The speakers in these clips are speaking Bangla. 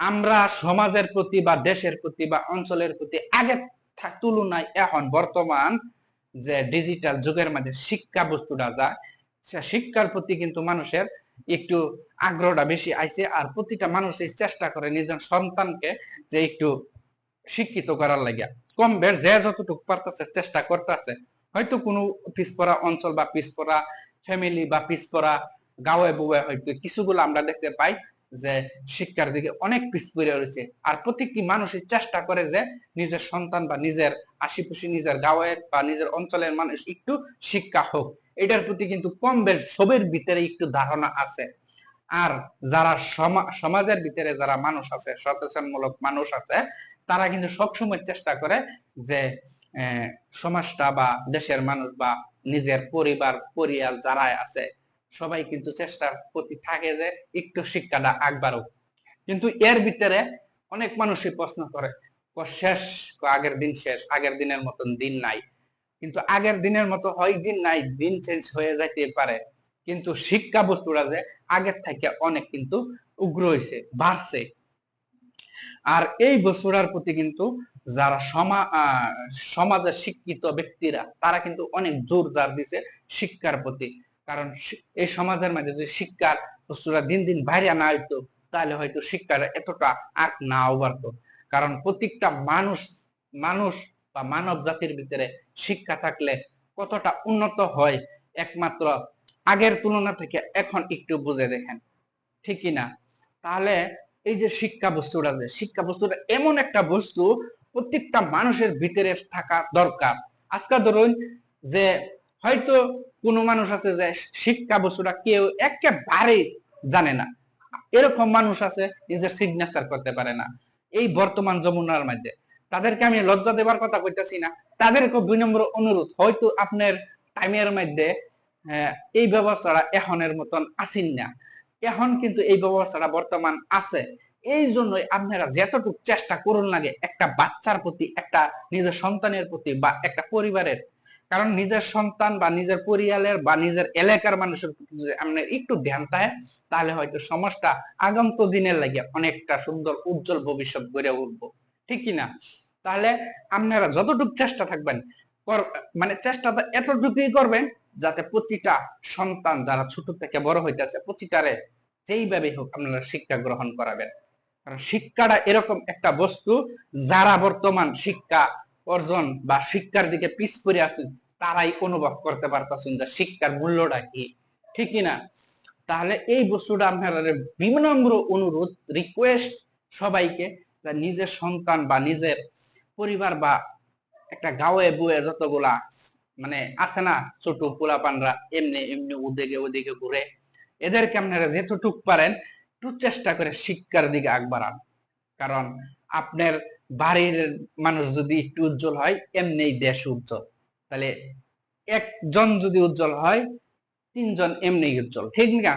আমরা সমাজের প্রতি বা দেশের প্রতি বা অঞ্চলের প্রতি আগের থা- তুলনায় এখন বর্তমান যে ডিজিটাল যুগের মধ্যে শিক্ষা বস্তুটা যা শিক্ষার প্রতি কিন্তু মানুষের একটু আগ্রহটা বেশি আইছে আর প্রতিটা মানুষ চেষ্টা করে নিজের সন্তানকে যে একটু শিক্ষিত করার লাগে কম বেশ যে যতটুকু পারতেছে চেষ্টা করতেছে। হয়তো কোনো পিছপড়া অঞ্চল বা পিছপড়া ফ্যামিলি বা পিছপড়া গাঁয়ে বুয়ে হয়তো কিছুগুলো আমরা দেখতে পাই যে শিক্ষার দিকে অনেক পিছপড়ে রয়েছে। আর প্রত্যেকটি মানুষই চেষ্টা করে যে নিজের সন্তান বা নিজের আশিপাশি নিজের গাঁয়ের বা নিজের অঞ্চলের মানুষ একটু শিক্ষা হোক। এটার প্রতি কিন্তু কম বেশ সবের ভিতরে একটু ধারণা আছে। আর যারা সমা- সমাজের ভিতরে যারা মানুষ আছে, সচেতনমূলক মানুষ আছে, তারা কিন্তু সবসময় চেষ্টা করে যে সমাজটা বা দেশের মানুষ বা নিজের পরিবার, পরিয়াল যারা আছে সবাই কিন্তু চেষ্টার প্রতি থাকে যে একটু শিক্ষাটা আগবাড়ুক। কিন্তু এর ভিতরে অনেক মানুষই প্রশ্ন করে শেষ আগের দিন শেষ, আগের দিনের মতন দিন নাই। কিন্তু আগের দিনের মতো হয় দিন নাই, দিন চেঞ্জ হয়ে যাইতে পারে। কিন্তু শিক্ষা বস্তুটা যে আগের থেকে অনেক কিন্তু উগ্র হয়েছে বাড়ছে। আর এই বস্তুটার প্রতি কিন্তু যারা সমা সমাজের শিক্ষিত ব্যক্তিরা, তারা কিন্তু অনেক জোর জার দিছে শিক্ষার প্রতি। কারণ এই সমাজের মধ্যে যদি শিক্ষার বস্তুটা দিন দিন বাইরে না হইতো তাহলে হয়তো শিক্ষার এতটা আগ নাও বাড়তো। কারণ প্রত্যেকটা মানুষ মানুষ বা মানব জাতির ভিতরে শিক্ষা থাকলে কতটা উন্নত হয় একমাত্র আগের তুলনা থেকে এখন একটু বুঝে দেখেন। ঠিক না? তাহলে এই যে শিক্ষা বস্তুটা যে, শিক্ষা বস্তুটা এমন একটা বস্তু প্রত্যেকটা মানুষের ভিতরে থাকা দরকার। আজকে ধরুন যে হয়তো কোনো মানুষ আছে যে শিক্ষা বস্তুটা কেউ একেবারে জানে না। এরকম মানুষ আছে নিজের সিগনেচার করতে পারে না। এই বর্তমান যমুনার মধ্যে। তাদেরকে আমি লজ্জা দেবার কথা কইতাছি না। তাদেরকে দুই নম্বর অনুরোধ, হয়তো আপনার টাইমের মধ্যে এই ব্যবস্থাটা এখনের মতন আসিন না। এখন কিন্তু এই ব্যবস্থাটা বর্তমান আছে। এই জন্যই আপনারা যতটুকু চেষ্টা করুন লাগে, একটা বাচ্চার প্রতি, একটা নিজের সন্তানের প্রতি বা একটা পরিবারের কারণ নিজের সন্তান বা নিজের পরিবারের বা নিজের এলাকার মানুষের আপনার একটু ধ্যান থাকে তাহলে হয়তো সমাজটা আগন্ত দিনের লাগে অনেকটা সুন্দর, উজ্জ্বল ভবিষ্যৎ গড়ে উঠবো। ঠিক কি না তাহলে আপনারা যতটুকু চেষ্টা থাকবেন মানে চেষ্টাটা এতটুকুই করবেন যাতে প্রতিটা সন্তান যারা ছোট থেকে বড় হইতেছে, প্রতিটারে যেইভাবে হোক আপনারা শিক্ষা গ্রহণ করাবেন। কারণ শিক্ষাটা এরকম একটা বস্তু, যারা বর্তমান শিক্ষা অর্জন বা শিক্ষার দিকে পিছ পড়ে আছেন, তারাই অনুভব করতে পারতেছেন যে শিক্ষার মূল্যটা কি। ঠিকই না তাহলে এই বস্তুটা আপনারা বিনম্র অনুরোধ রিকোয়েস্ট সবাইকে যে নিজের সন্তান বা নিজের পরিবার বা একটা গাঁয়ে বুয়ে যতগুলা মানে আছে না, ছোট পোলাপানরা এমনি এমনি ওদিকে ওদিকে ঘুরে, এদেরকে আপনারা যেতটুক পারেন, একটু চেষ্টা করে শিক্ষার দিকে আগ বাড়ান কারণ আপনার বাড়ির মানুষ যদি একটু উজ্জ্বল হয় এমনি দেশ উজ্জ্বল। তাহলে একজন যদি উজ্জ্বল হয়, তিনজন এমনি উজ্জ্বল, ঠিক না?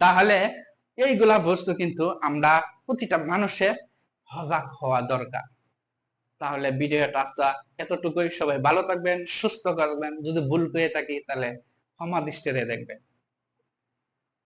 তাহলে এইগুলা বস্তু কিন্তু আমরা প্রতিটা মানুষের সজাগ হওয়া দরকার। তাহলে ভিডিওটা আজকে এতটুকুই। সবাই ভালো থাকবেন, সুস্থ থাকবেন। যদি ভুল পেয়ে থাকি, তাহলে ক্ষমা দৃষ্টিতে দেখবেন।